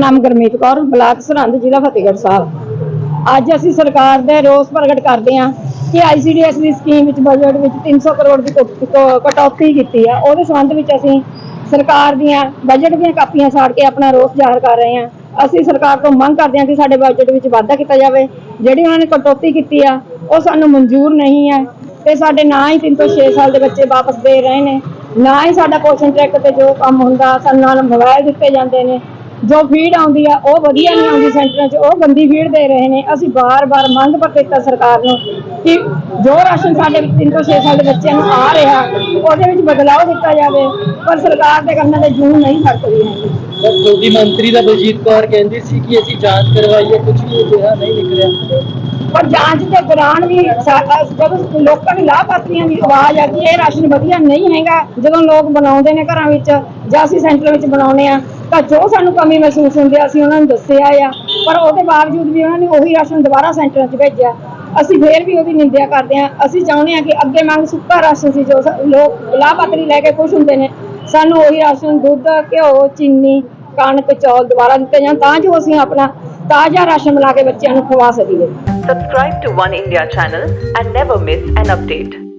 ਨਾਮ ਗੁਰਮੀਤ ਕੌਰ, ਬਲਾਕ ਸਰਹੰਦ, ਜ਼ਿਲ੍ਹਾ ਫਤਿਹਗੜ੍ਹ ਸਾਹਿਬ। ਅੱਜ ਅਸੀਂ ਸਰਕਾਰ ਦੇ ਰੋਸ ਪ੍ਰਗਟ ਕਰਦੇ ਹਾਂ ਕਿ ਆਈਸੀਡੀਐਸ ਦੀ ਸਕੀਮ ਵਿੱਚ ਬਜਟ ਵਿੱਚ 300 ਕਰੋੜ ਦੀ ਕਟ- ਕਟੌਤੀ ਕੀਤੀ ਆ। ਉਹਦੇ ਸੰਬੰਧ ਵਿੱਚ ਅਸੀਂ ਸਰਕਾਰ ਦੀਆਂ ਬਜਟ ਦੀਆਂ ਕਾਪੀਆਂ ਸਾੜ ਕੇ ਆਪਣਾ ਰੋਸ ਜ਼ਾਹਰ ਕਰ ਰਹੇ ਹਾਂ। ਅਸੀਂ ਸਰਕਾਰ ਤੋਂ ਮੰਗ ਕਰਦੇ ਹਾਂ ਕਿ ਸਾਡੇ ਬਜਟ ਵਿੱਚ ਵਾਧਾ ਕੀਤਾ ਜਾਵੇ। ਜਿਹੜੀ ਉਹਨਾਂ ਨੇ ਕਟੌਤੀ ਕੀਤੀ ਆ, ਉਹ ਸਾਨੂੰ ਮਨਜ਼ੂਰ ਨਹੀਂ ਹੈ ਤੇ ਸਾਡੇ ਨਾ ਹੀ 3 ਤੋਂ 6 ਸਾਲ ਦੇ ਬੱਚੇ ਵਾਪਸ ਦੇ ਰਹੇ ਨੇ। ਨਾ ਹੀ ਸਾਡਾ ਪੋਸ਼ਨ ਟਰੈਕ ਤੇ ਜੋ ਕੰਮ ਹੁੰਦਾ, ਸਾਨੂੰ ਨਾਲ ਮੋਬਾਈਲ ਦਿੱਤੇ ਜਾਂਦੇ ਨੇ। ਜੋ ਫੀਡ ਆਉਂਦੀ ਆ ਉਹ ਵਧੀਆ ਨਹੀਂ ਆਉਂਦੀ ਸੈਂਟਰਾਂ 'ਚ ਉਹ ਗੰਦੀ ਫੀਡ ਦੇ ਰਹੇ ਨੇ। ਅਸੀਂ ਬਾਰ-ਬਾਰ ਮੰਗ ਪ੍ਰਤੀਕਤਾ ਸਰਕਾਰ ਨੂੰ ਕਿ ਜੋ ਰਾਸ਼ਨ ਸਾਡੇ 3 ਤੋਂ 6 ਸਾਲ ਦੇ ਬੱਚਿਆਂ ਨੂੰ ਆ ਰਿਹਾ ਉਹਦੇ ਵਿੱਚ ਬਦਲਾਅ ਦਿੱਤਾ ਜਾਵੇ। ਪਰ ਸਰਕਾਰ ਦੇ ਕੰਨਾਂ ਤੇ ਜੂੰ ਨਹੀਂ ਫੜਕਦੀ ਹੈਗੀ ਮੋਦੀ ਮੰਤਰੀ ਦਾ ਬਲਜੀਤ ਕੌਰ ਕਹਿੰਦੀ ਸੀ ਕਿ ਅਸੀਂ ਜਾਂਚ ਕਰਵਾਈਏ ਕੁਝ ਵੀ ਅਜਿਹਾ ਨਹੀਂ ਨਿਕਲਿਆ ਪਰ ਜਾਂਚ ਦੇ ਦੌਰਾਨ ਵੀ ਜਦੋਂ ਲੋਕਾਂ ਦੀ ਲਾਭਪਾਤਰੀਆਂ ਦੀ ਆਵਾਜ਼ ਆ ਕਿ ਇਹ ਰਾਸ਼ਨ ਵਧੀਆ ਨਹੀਂ ਹੈਗਾ। ਜਦੋਂ ਲੋਕ ਬਣਾਉਂਦੇ ਨੇ ਘਰਾਂ ਵਿੱਚ ਜਾਂ ਅਸੀਂ ਸੈਂਟਰ ਵਿੱਚ ਬਣਾਉਂਦੇ ਆ ਤਾਂ ਜੋ ਸਾਨੂੰ ਕਮੀ ਮਹਿਸੂਸ ਹੁੰਦੀ ਆ, ਅਸੀਂ ਉਹਨਾਂ ਨੂੰ ਦੱਸਿਆ ਆ। ਪਰ ਉਹਦੇ ਬਾਵਜੂਦ ਵੀ ਉਹਨਾਂ ਨੇ ਉਹੀ ਰਾਸ਼ਨ ਦੁਬਾਰਾ ਸੈਂਟਰਾਂ 'ਚ ਭੇਜਿਆ। ਅਸੀਂ ਫੇਰ ਵੀ ਉਹਦੀ ਨਿੰਦਿਆ ਕਰਦੇ ਆ। ਅਸੀਂ ਚਾਹੁੰਦੇ ਆ ਕਿ ਅੱਗੇ ਮੰਗ ਸੁੱਕਾ ਰਾਸ਼ਨ ਸੀ ਜੋ ਲੋਕ ਲਾਭਪਾਤਰੀ ਲੈ ਕੇ ਖੁਸ਼ ਹੁੰਦੇ ਨੇ। ਸਾਨੂੰ ਉਹੀ ਰਾਸ਼ਨ, ਦੁੱਧ, ਘਿਓ, ਚੀਨੀ, ਕਣਕ, ਚੌਲ ਦੁਬਾਰਾ ਦਿੱਤੇ ਜਾਣ ਤਾਂ ਜੋ ਅਸੀਂ ਆਪਣਾ ਤਾਜ਼ਾ ਰਾਸ਼ਨ ਬਣਾ ਕੇ ਬੱਚਿਆਂ ਨੂੰ ਖਵਾ ਸਕੀਏ। Subscribe to One India channel and never miss an update.